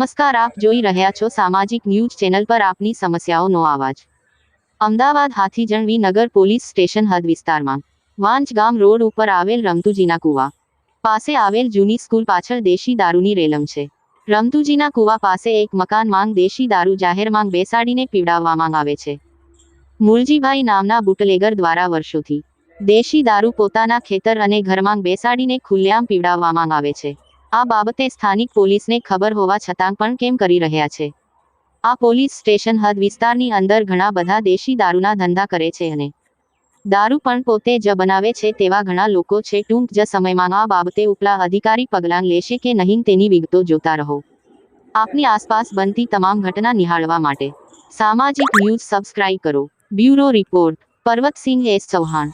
નમસ્કાર, આપ જોઈ રહ્યા છો સામાજિક ન્યૂઝ ચેનલ પર આપની સમસ્યાઓનો અવાજ અમદાવાદ હાથીજણવી નગર પોલીસ સ્ટેશન હદ વિસ્તારમાં વાંચ ગામ રોડ ઉપર આવેલ રમતુજીના કુવા પાસે આવેલ જૂની સ્કૂલ પાછળ દેશી દારૂની રેલમ છે. રમતુજીના કુવા પાસે એક મકાન માંગ દેશી દારૂ જાહેર માંગ બેસાડીને પીવડાવવામાં આવે છે. મૂલજીભાઈ નામના બુટલેગર દ્વારા વર્ષોથી, દેશી દારૂ પોતાના ખેતર અને ઘરમાં બેસાડીને ખુલ્લેઆમ પીવડાવવામાં આવે છે. આ બાબતે સ્થાનિક પોલીસને ખબર હોવા છતાં પણ કેમ કરી રહ્યા છે? આ પોલીસ સ્ટેશન હદ વિસ્તારની અંદર ઘણા બધા દેશી દારૂના ધંધા કરે છે અને દારૂ પણ પોતે જ બનાવે છે તેવા ઘણા લોકો છે. ટૂંક જ સમયમાં આ બાબતે ઉપલા અધિકારી પગલાં લેશે કે નહીં તેની વિગતો જોતા રહો. આપની આસપાસ બનતી તમામ ઘટના નિહાળવા માટે સામાજિક ન્યૂઝ સબસ્ક્રાઇબ કરો. Bureau report Parvatsinh S Chauhan